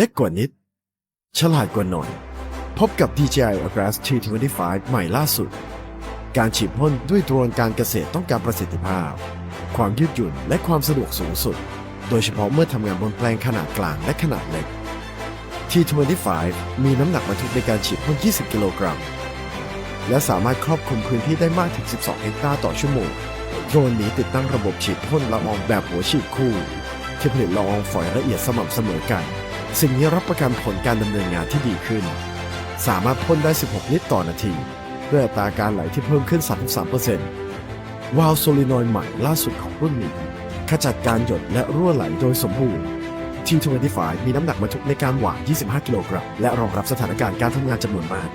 เล็กกว่านิด ฉลาดกว่าหน่อย พบกับ DJI Agras T25 ใหม่ล่าสุด การฉีดพ่นด้วยโดรนการเกษตรต้องการประสิทธิภาพ ความยืดหยุ่นและความสะดวกสูงสุด โดยเฉพาะเมื่อทำงานบนแปลงขนาดกลางและขนาดเล็ก T25 มีน้ำหนักบรรทุกในการฉีดพ่น 20 กิโลกรัม และสามารถครอบคลุมพื้นที่ได้มากถึง 12 เฮกตาร์ต่อชั่วโมง โดรนนี้ติดตั้งระบบฉีดพ่นละอองแบบหัวฉีดคู่ที่ผลิตละอองฝอยละเอียดสม่ำเสมอกัน สิ่งนี้รับประกันผลการดำเนินงานที่ดีขึ้น สามารถพ่นได้ 16 ลิตรต่อนาที ด้วยอัตราการไหลที่เพิ่มขึ้น 33%วาล์วโซลินอยด์ใหม่ล่าสุดของรุ่นนี้ ขจัดการหยดและรั่วไหลโดยสมบูรณ์ T25 มีน้ำหนักบรรทุกในการหวาน 25 กิโลกรัม และรองรับสถานการณ์การทำงานจำนวนมาก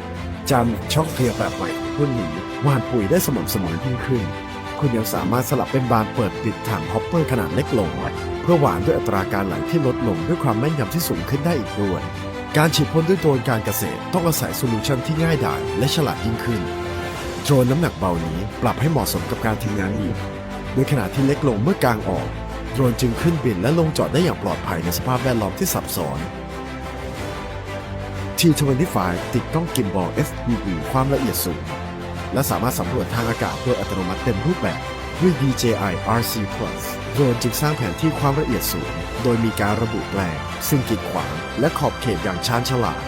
จานช็อคเคลียร์แบบใหม่รุ่นนี้หวานปุ๋ยได้สม่ำเสมอยิ่งขึ้น คุณยังสามารถสลับเป็นบานเปิดปิดถังฮอปเปอร์ขนาดเล็กลง เพื่อหวานด้วยอัตราการไหลที่ลดลงด้วยความแม่นยำที่สูงขึ้นได้อีกด้วย การฉีดพ่นด้วยโดรนการเกษตรต้องอาศัยโซลูชันที่ง่ายดายและฉลาดยิ่งขึ้น โดรนน้ำหนักเบานี้ปรับให้เหมาะสมกับการทำงานอีกโดยขนาดที่เล็กลงเมื่อกลางออก โดรนจึงขึ้นบินและลงจอดได้อย่างปลอดภัยในสภาพแวดล้อมที่ซับซ้อน T25 ติดกล้องกิมบอล FPV ความละเอียดสูง และสามารถสำรวจทางอากาศโดยอัตโนมัติเต็มรูปแบบด้วย DJI RC Plus โดรนจึงสร้างแผนที่ความละเอียดสูง โดยมีการระบุแปลงซึ่งกีดขวาง และขอบเขตอย่างชาญฉลาด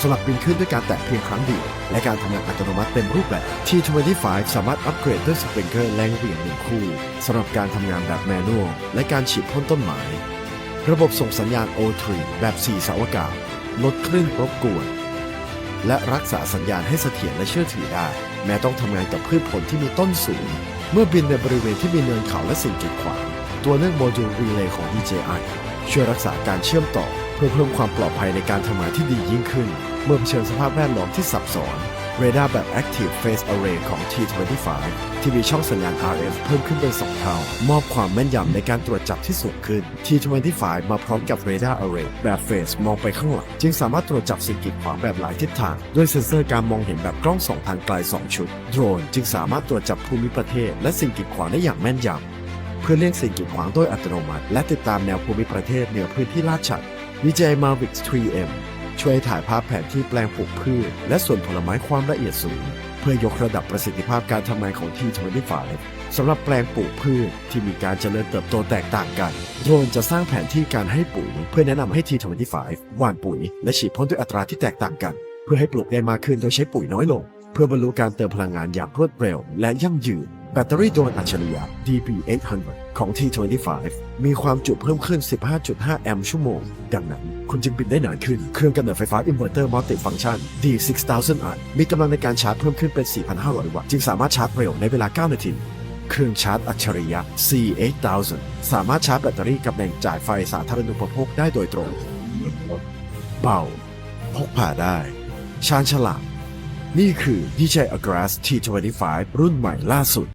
สำหรับบินขึ้นด้วยการแตะเพียงครั้งเดียว และการทำงานอัตโนมัติเต็มรูปแบบ T25 สามารถอัปเกรดด้วยสปริงเกอร์แรงเหวี่ยงหนึ่งคู่สำหรับการทำงานแบบแมนนวลและการฉีดพ่นต้นไม้ ระบบส่งสัญญาณ O3 แบบ 4 เสาอากาศ ลดคลื่นรบกวน และรักษาสัญญาณให้เสถียรและเชื่อถือได้ แม้ต้องทำงานกับพืชผลที่มีต้นสูง เมื่อบินในบริเวณที่มีเนินเขาและสิ่งกีดขวางตัวเนื่องโมดูลรีเลย์ของ DJI ช่วยรักษาการเชื่อมต่อ เพื่อเพิ่มความปลอดภัยในการทำงานที่ดียิ่งขึ้น เมื่อเผชิญสภาพแวดล้อมที่ซับซ้อน เรดาร์แบบ Active Phase Array ของ T25 ที่มีช่องสัญญาณ RF เพิ่มขึ้นเป็น 2 เท่า มอบความแม่นยำในการตรวจจับที่สูงขึ้น T25 มาพร้อมกับ Radar Array แบบ Phase มองไปข้างหลัง จึงสามารถตรวจจับสิ่งกีดขวางแบบหลายทิศทาง ด้วยเซ็นเซอร์การมองเห็นแบบกล้องสองทางไกล 2 ชุด โดรนจึงสามารถตรวจจับภูมิประเทศ และสิ่งกีดขวางได้อย่างแม่นยำเพื่อเลี่ยงสิ่งกีดขวางโดยอัตโนมัติ และติดตามแนวภูมิประเทศเหนือพื้นที่ลาดชัน DJI Mavic 3M ช่วยถ่ายภาพแผนที่แปลงปลูกพืช และส่วนผลไม้ความละเอียดสูง เพื่อยกระดับประสิทธิภาพการทำงานของ T25 สำหรับแปลงปลูกพืชที่มีการเจริญเติบโตแตกต่างกัน โดรนจะสร้างแผนที่การให้ปุ๋ยเพื่อแนะนำให้ T25 หว่านปุ๋ย และฉีดพ่นด้วยอัตราที่แตกต่างกัน เพื่อให้ปลูกได้มากขึ้นโดยใช้ปุ๋ยน้อยลง เพื่อบรรลุการเติมพลังงานอย่างรวดเร็ว และยั่งยืนแบตเตอรี่โดรนอัจฉริยะ DB800 ของ T25 มีความจุเพิ่มขึ้น 15.5 แอมป์ชั่วโมง ดังนั้น คุณจึงบินได้นานขึ้น เครื่องกำเนิดไฟฟ้าอินเวอร์เตอร์มัลติฟังชัน D6000 อันมีกำลังในการชาร์จเพิ่มขึ้นเป็น 4,500 วัตต์ จึงสามารถชาร์จเร็วในเวลา 9 นาที เครื่องชาร์จอัจฉริยะ C8000 สามารถชาร์จแบตเตอรี่กับแหล่งจ่ายไฟสาธารณูปโภคได้โดยตรง เบา พกพาได้ ชาญฉลาด นี่คือ DJI Agras T25 รุ่นใหม่ล่าสุด